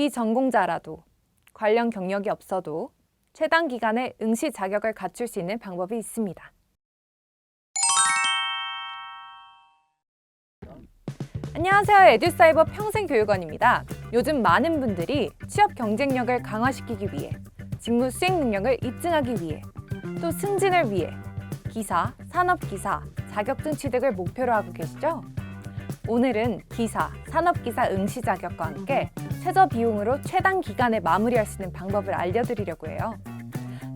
비전공자라도 관련 경력이 없어도 최단 기간에 응시 자격을 갖출 수 있는 방법이 있습니다. 안녕하세요. 에듀사이버 평생교육원입니다. 요즘 많은 분들이 취업 경쟁력을 강화시키기 위해 직무 수행 능력을 입증하기 위해 또 승진을 위해 기사, 산업기사, 자격증 취득을 목표로 하고 계시죠? 오늘은 기사, 산업기사 응시 자격과 함께 최저 비용으로 최단 기간에 마무리할 수 있는 방법을 알려드리려고 해요.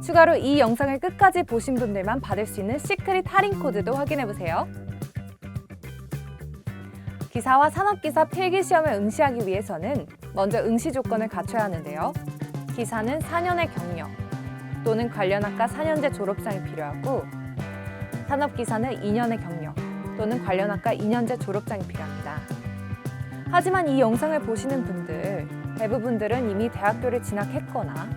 추가로 이 영상을 끝까지 보신 분들만 받을 수 있는 시크릿 할인 코드도 확인해 보세요. 기사와 산업기사 필기시험을 응시하기 위해서는 먼저 응시 조건을 갖춰야 하는데요. 기사는 4년의 경력 또는 관련 학과 4년제 졸업장이 필요하고 산업기사는 2년의 경력 또는 관련 학과 2년제 졸업장이 필요합니다. 하지만 이 영상을 보시는 분들 대부분들은 이미 대학교를 진학했거나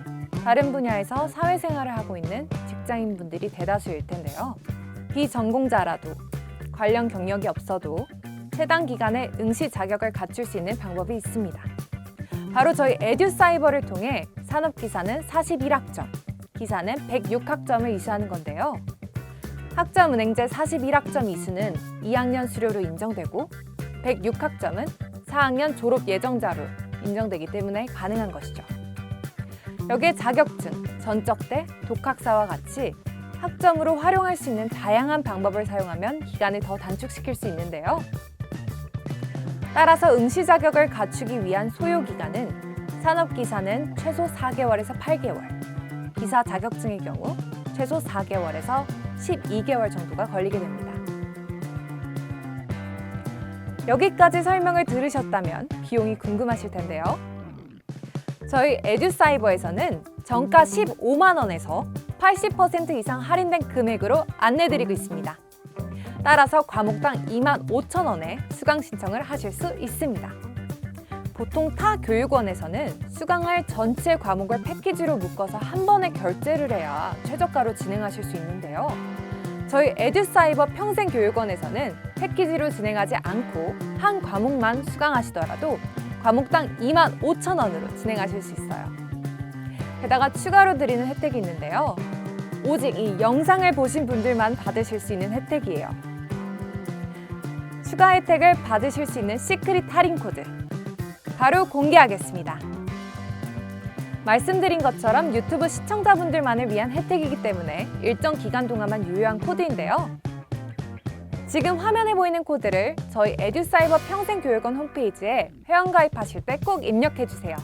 다른 분야에서 사회생활을 하고 있는 직장인 분들이 대다수일 텐데요. 비전공자라도 관련 경력이 없어도 최단 기간에 응시 자격을 갖출 수 있는 방법이 있습니다. 바로 저희 에듀사이버를 통해 산업기사는 41학점, 기사는 106학점을 이수하는 건데요. 학점 은행제 41학점 이수는 2학년 수료로 인정되고 106학점은 4학년 졸업 예정자로 인정되기 때문에 가능한 것이죠. 여기에 자격증, 전적대, 독학사와 같이 학점으로 활용할 수 있는 다양한 방법을 사용하면 기간을 더 단축시킬 수 있는데요. 따라서 응시 자격을 갖추기 위한 소요 기간은 산업기사는 최소 4개월에서 8개월, 기사 자격증의 경우 최소 4개월에서 12개월 정도가 걸리게 됩니다. 여기까지 설명을 들으셨다면 비용이 궁금하실 텐데요. 저희 에듀사이버에서는 정가 15만 원에서 80% 이상 할인된 금액으로 안내드리고 있습니다. 따라서 과목당 2만 5천 원에 수강 신청을 하실 수 있습니다. 보통 타 교육원에서는 수강할 전체 과목을 패키지로 묶어서 한 번에 결제를 해야 최저가로 진행하실 수 있는데요. 저희 에듀사이버 평생교육원에서는 패키지로 진행하지 않고 한 과목만 수강하시더라도 과목당 2만 5천 원으로 진행하실 수 있어요. 게다가 추가로 드리는 혜택이 있는데요. 오직 이 영상을 보신 분들만 받으실 수 있는 혜택이에요. 추가 혜택을 받으실 수 있는 시크릿 할인 코드 바로 공개하겠습니다. 말씀드린 것처럼 유튜브 시청자분들만을 위한 혜택이기 때문에 일정 기간 동안만 유효한 코드인데요. 지금 화면에 보이는 코드를 저희 에듀사이버 평생교육원 홈페이지에 회원가입하실 때 꼭 입력해 주세요.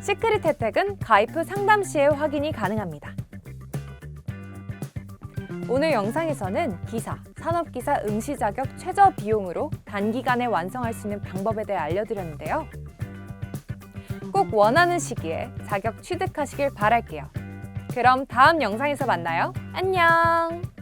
시크릿 혜택은 가입 후 상담 시에 확인이 가능합니다. 오늘 영상에서는 기사, 산업기사 응시 자격 최저 비용으로 단기간에 완성할 수 있는 방법에 대해 알려드렸는데요. 꼭 원하는 시기에 자격 취득하시길 바랄게요. 그럼 다음 영상에서 만나요. 안녕!